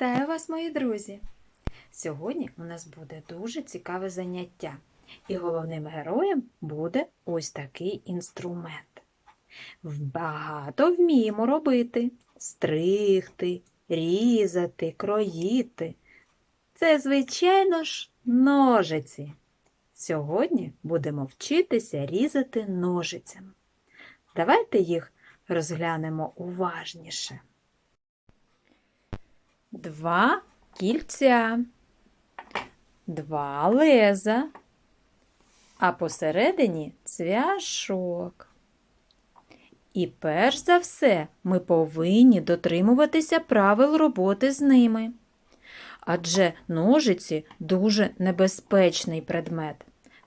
Вітаю вас, мої друзі! Сьогодні у нас буде дуже цікаве заняття, і головним героєм буде ось такий інструмент. Багато вміємо робити: стригти, різати, кроїти. Це, звичайно ж, ножиці. Сьогодні будемо вчитися різати ножицями. Давайте їх розглянемо уважніше. Два кільця, два леза, а посередині цвяшок. І перш за все ми повинні дотримуватися правил роботи з ними. Адже ножиці дуже небезпечний предмет.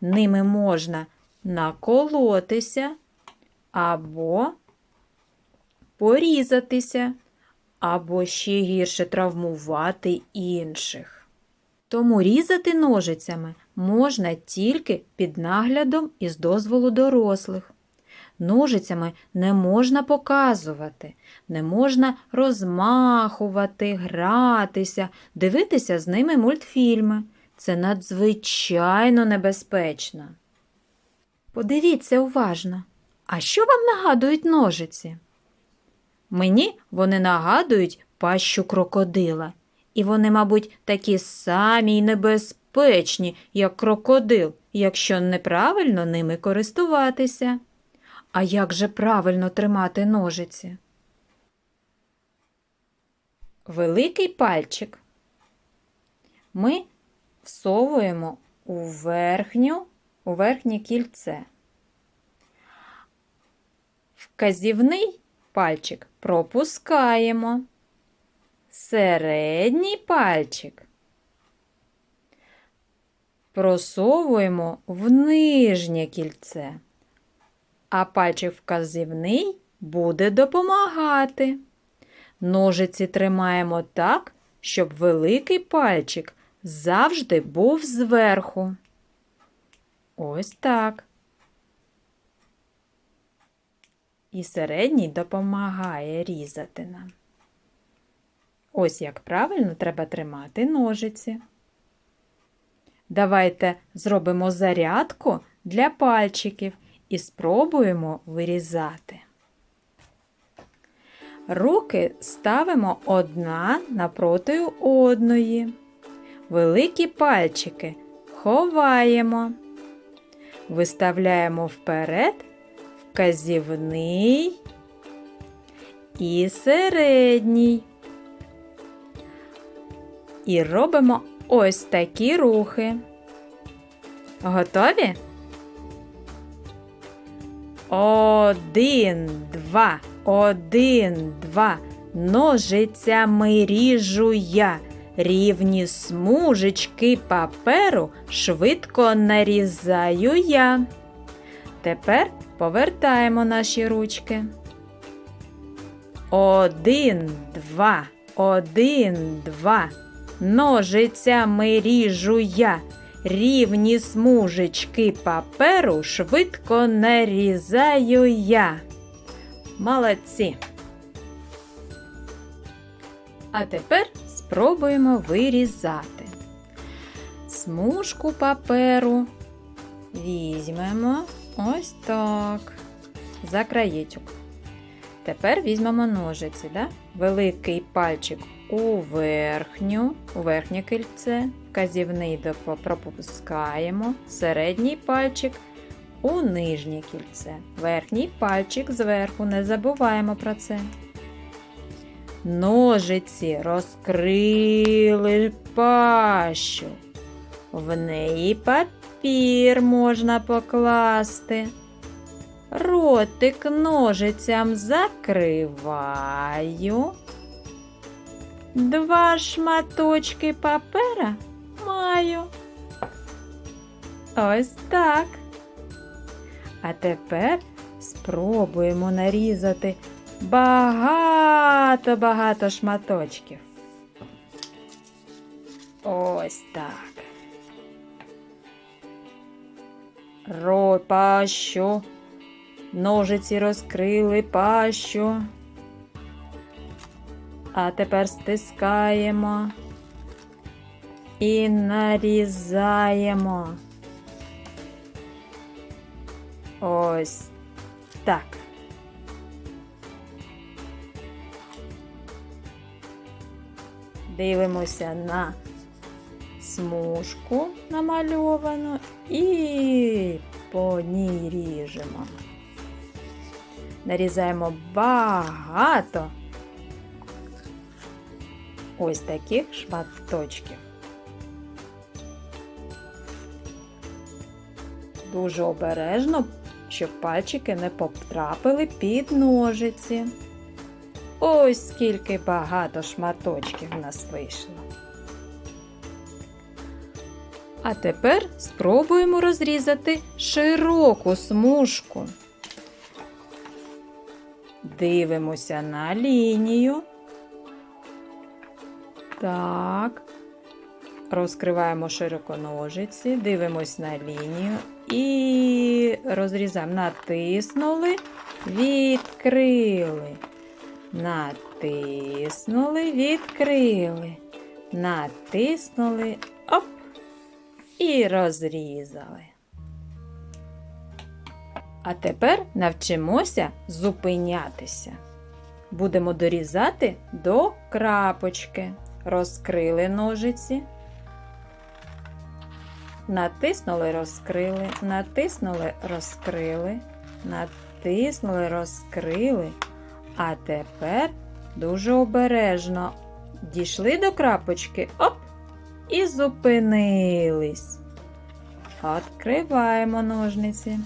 Ними можна наколотися або порізатися, або ще гірше травмувати інших. Тому різати ножицями можна тільки під наглядом і з дозволу дорослих. Ножицями не можна показувати, не можна розмахувати, гратися, дивитися з ними мультфільми. Це надзвичайно небезпечно. Подивіться уважно, а що вам нагадують ножиці? Мені вони нагадують пащу крокодила, і вони, мабуть, такі самі й небезпечні, як крокодил, якщо неправильно ними користуватися. А як же правильно тримати ножиці? Великий пальчик ми всовуємо у верхню, у верхнє кільце. Вказівний пальчик пропускаємо. Середній пальчик просовуємо в нижнє кільце, а пальчик вказівний буде допомагати. Ножиці тримаємо так, щоб великий пальчик завжди був зверху. Ось так. І середній допомагає різати нам. Ось як правильно треба тримати ножиці. Давайте зробимо зарядку для пальчиків і спробуємо вирізати. Руки ставимо одна напроти одної. Великі пальчики ховаємо, виставляємо вперед вказівний і середній. І робимо ось такі рухи. Готові? Один, два, один, два. Ножицями ріжу я. Рівні смужечки паперу швидко нарізаю я. Тепер повертаємо наші ручки. Один, два, один, два. Ножицями ріжу я. Рівні смужечки паперу швидко нарізаю я. Молодці. А тепер спробуємо вирізати. Смужку паперу візьмемо ось так. За краєчок. Тепер візьмемо ножиці, да? великий пальчик у верхню, у верхнє кільце, вказівний пропускаємо, середній пальчик у нижнє кільце, верхній пальчик зверху, не забуваємо про це. Ножиці розкрили пащу. В неї папір можна покласти. Ротик ножицям закриваю. Два шматочки папера маю. Ось так. А тепер спробуємо нарізати багато-багато шматочків. Ось так. Ро пащу. Ножиці розкрили пащу. А тепер стискаємо і нарізаємо. Ось так. Дивимося на смужку намальовану і по ній ріжемо. Нарізаємо багато ось таких шматочків. Дуже обережно, щоб пальчики не потрапили під ножиці. Ось скільки багато шматочків в нас вийшло. А тепер спробуємо розрізати широку смужку. Дивимося на лінію. Так. Розкриваємо широко ножиці, дивимось на лінію і розрізаємо. Натиснули, відкрили. Натиснули, відкрили. Натиснули, і розрізали. А тепер навчимося зупинятися. Будемо дорізати до крапочки. Розкрили ножиці. Натиснули, розкрили, натиснули, розкрили, натиснули, розкрили. А тепер дуже обережно дійшли до крапочки, оп, і зупинились. Відкриваємо ножниці.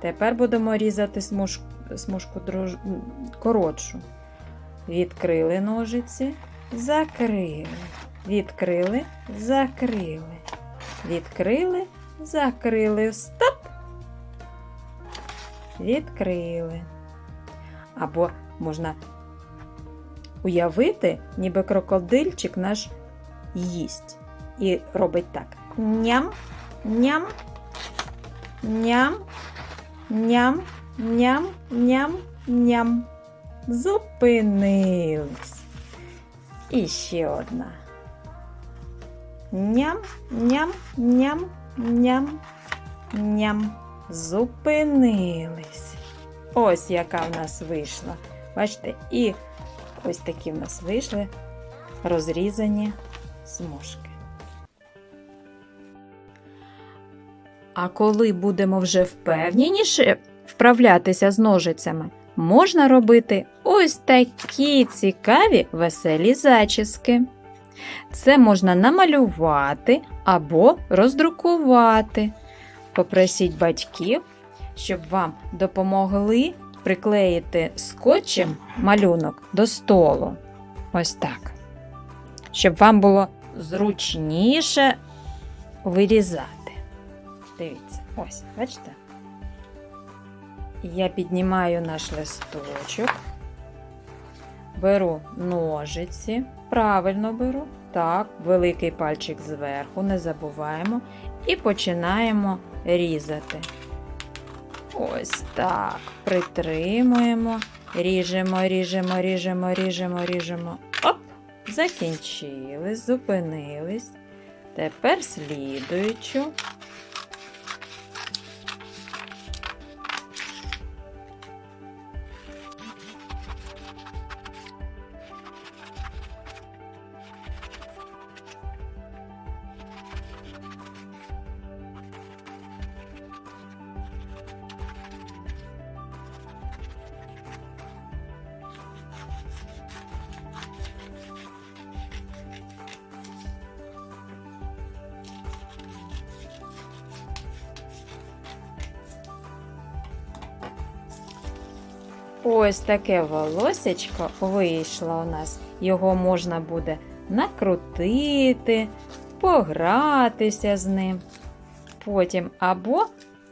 Тепер будемо різати смужку, смужку друж... коротшу. Відкрили ножиці, закрили. Відкрили, закрили. Відкрили, закрили. Стоп! Відкрили. Або можна уявити, ніби крокодильчик наш їсть. І робить так: ням, ням, ням, ням, ням, ням, ням. Зупинились. І ще одна. Ням, ням, ням, ням, ням. Зупинились. Ось яка в нас вийшла. Бачите, і ось такі в нас вийшли розрізані смужки. А коли будемо вже впевненіше вправлятися з ножицями, можна робити ось такі цікаві веселі зачіски. Це можна намалювати або роздрукувати. Попросіть батьків, щоб вам допомогли приклеїти скотчем малюнок до столу. Ось так. Щоб вам було зручніше вирізати. Дивіться, ось, бачите? Я піднімаю наш листочок, беру ножиці, правильно беру, так, великий пальчик зверху, не забуваємо, і починаємо різати. Ось так. Притримуємо, ріжемо, ріжемо, ріжемо, ріжемо, ріжемо. Закінчили, зупинились. Тепер слідуючу. Ось таке волосечко вийшло у нас. Його можна буде накрутити, погратися з ним. Потім або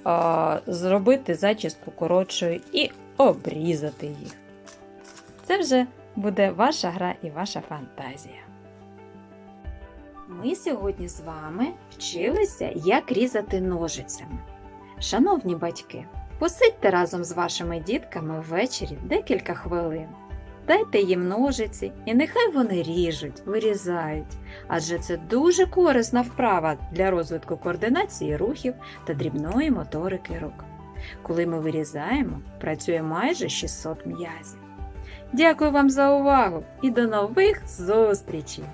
а, зробити зачіску коротшою і обрізати їх. Це вже буде ваша гра і ваша фантазія. Ми сьогодні з вами вчилися, як різати ножицями. Шановні батьки, посидьте разом з вашими дітками ввечері декілька хвилин. Дайте їм ножиці, і нехай вони ріжуть, вирізають, адже це дуже корисна вправа для розвитку координації рухів та дрібної моторики рук. Коли ми вирізаємо, працює майже 600 м'язів. Дякую вам за увагу і до нових зустрічей!